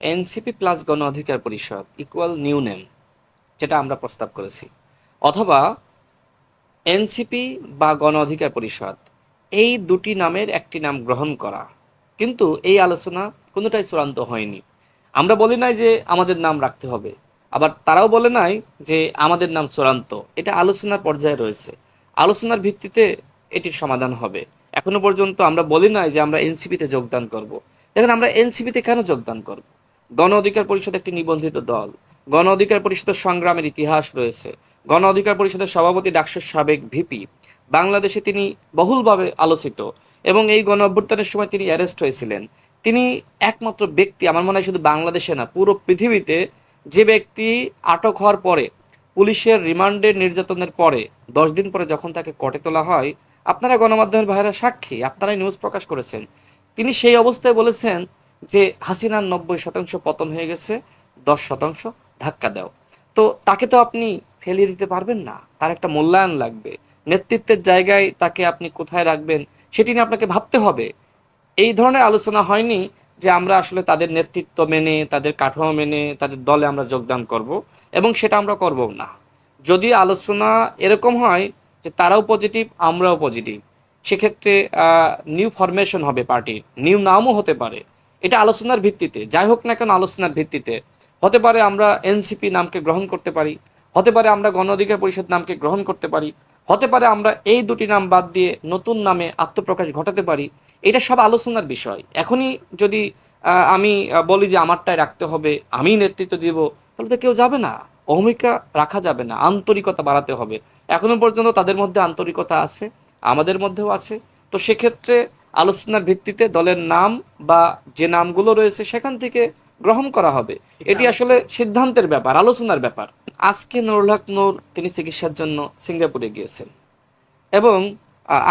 NCP plus গণ অধিকার পরিষদ ইকুয়াল নিউ নেম যেটা আমরা প্রস্তাব করেছি। অথবা এনসিপি বা গণ অধিকার পরিষদ, এই দুটি নামের একটি নাম গ্রহণ করা। কিন্তু এই আলোচনা কোনোটাই চূড়ান্ত হয়নি। আমরা বলি নাই যে আমাদের নাম রাখতে হবে। আবার তারাও বলে নাই যে আমাদের নাম চূড়ান্ত। এটা আলোচনার পর্যায়ে রয়েছে। আলোচনার ভিত্তিতে এটির সমাধান হবে। এখনও পর্যন্ত আমরা বলি নাই যে আমরা এনসিপিতে যোগদান করব। দেখেন আমরা এনসিপিতে কেন যোগদান করব? গণ অধিকার পরিষদ একটি নিবন্ধিত দল। গণ অধিকার পরিষদের সংগ্রামের ইতিহাস রয়েছে। গণ অধিকার পরিষদের সভাপতি ডাকসুর সাবেক ভিপি। বাংলাদেশে তিনি বহুলভাবে আলোচিত এবং এই গণ অভ্যুত্থানের সময় তিনি অ্যারেস্ট হয়েছিলেন। তিনি একমাত্র ব্যক্তি, আমার মনে হয় শুধু বাংলাদেশে না, পুরো পৃথিবীতে যে ব্যক্তি আটক হওয়ার পরে, পুলিশের রিমান্ডের নির্যাতনের পরে, দশ দিন পরে যখন তাকে কোর্টে তোলা হয়, আপনারা গণমাধ্যমের ভাইরা সাক্ষী, আপনারাই নিউজ প্রকাশ করেছেন। তিনি সেই অবস্থায় বলেছেন যে হাসিনার নব্বই শতাংশ পতন হয়ে গেছে, দশ শতাংশ ধাক্কা দাও। তো তাকে তো আপনি ফেলিয়ে দিতে পারবেন না। তার একটা মূল্যায়ন লাগবে। নেতৃত্বের জায়গায় তাকে আপনি কোথায় রাখবেন সেটি নিয়ে আপনাকে ভাবতে হবে। এই ধরনের আলোচনা হয়নি যে আমরা আসলে তাদের নেতৃত্ব মেনে, তাদের কাঠামো মেনে, তাদের দলে আমরা যোগদান করব এবং সেটা আমরা করব না। যদি আলোচনা এরকম হয় যে তারাও পজিটিভ আমরাও পজিটিভ সেক্ষেত্রে নিউ ফরমেশন হবে পার্টির। নিউ নামও হতে পারে। এটা আলোচনার ভিত্তিতে, যাই হোক না কেন আলোচনার ভিত্তিতে। হতে পারে আমরা এনসিপি নামকে গ্রহণ করতে পারি, হতে পারে আমরা গণ অধিকার পরিষদ নামকে গ্রহণ করতে পারি, হতে পারে আমরা এই দুটি নাম বাদ দিয়ে নতুন নামে আত্মপ্রকাশ ঘটাতে পারি, এটা সব আলোচনার বিষয়। এখনই যদি আমি বলি যে আমারটাই রাখতে হবে আমি নেতৃত্ব দিব, তাহলে তো কেউ যাবে না। অহমিকা রাখা যাবে না, আন্তরিকতা বাড়াতে হবে। এখনও পর্যন্ত তাদের মধ্যে আন্তরিকতা আছে, আমাদের মধ্যেও আছে। তো সেক্ষেত্রে আলোচনার ভিত্তিতে দলের নাম বা যে নামগুলো রয়েছে সেখান থেকে গ্রহণ করা হবে। এটি আসলে সিদ্ধান্তের ব্যাপার আলোচনার ব্যাপার। আজকে নুরুল হক নূর তিনি চিকিৎসার জন্য সিঙ্গাপুরে গিয়েছেন। এবং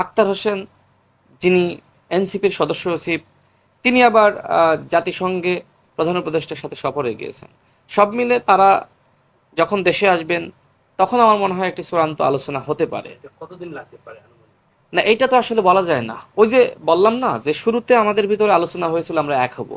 আক্তার হোসেন যিনি এনসিপির সদস্য সচিব তিনি আবার জাতিসংঘে প্রধান উপদেষ্টার সাথে সফরে গিয়েছেন। সব মিলে তারা যখন দেশে আসবেন তখন আমার মনে হয় একটি চূড়ান্ত আলোচনা হতে পারে। কতদিন লাগতে পারে না এটা তো আসলে বলা যায় না। ওই যে বললাম না, যে শুরুতে আমাদের ভিতরে আলোচনা হয়েছিল আমরা এক হব।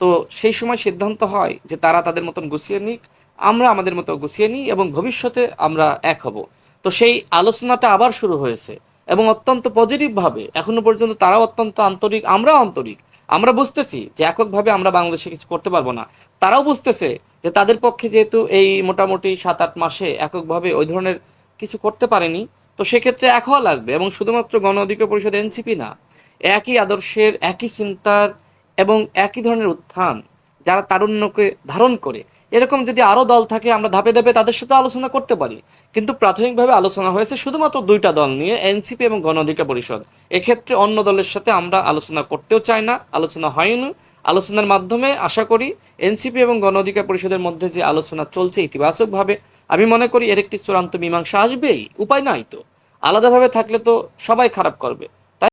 তো সেই সময় সিদ্ধান্ত হয় যে তারা তাদের মতন গুছিয়ে নিক, আমরা আমাদের মতো গুছিয়ে নিই এবং ভবিষ্যতে আমরা এক হব। তো সেই আলোচনাটা আবার শুরু হয়েছে এবং অত্যন্ত পজিটিভ ভাবে, এখনও পর্যন্ত তারাও অত্যন্ত আন্তরিক, আমরাও আন্তরিক। আমরা বুঝতেছি যে এককভাবে আমরা বাংলাদেশে কিছু করতে পারব না। তারাও বুঝতেছে যে তাদের পক্ষে যেহেতু এই মোটামুটি সাত আট মাসে এককভাবে ওই ধরনের কিছু করতে পারেনি তো সেক্ষেত্রে এক হওয়া লাগবে এবং শুধুমাত্র গণ অধিকার পরিষদ এনসিপি না, একই আদর্শের, একই চিন্তার এবং একই ধরনের উত্থান যারা তারুণ্যকে ধারণ করে। এরকম যদি আরও দল থাকে, আমরা ধাপে ধাপে তাদের সাথে আলোচনা করতে পারি। কিন্তু প্রাথমিকভাবে আলোচনা হয়েছে শুধুমাত্র দুইটা দল নিয়ে, এনসিপি এবং গণ অধিকার পরিষদ। এক্ষেত্রে অন্য দলের সাথে আমরা আলোচনা করতেও চাই না, আলোচনা হয়নি। আলোচনার মাধ্যমে আশা করি এনসিপি এবং গণ অধিকার পরিষদের মধ্যে যে আলোচনা চলছে ইতিবাচকভাবে আমি মনে করি এর একটি চূড়ান্ত মীমাংসা আসবেই। উপায় নাই তো। আলাদাভাবে থাকলে তো সবাই খারাপ করবে।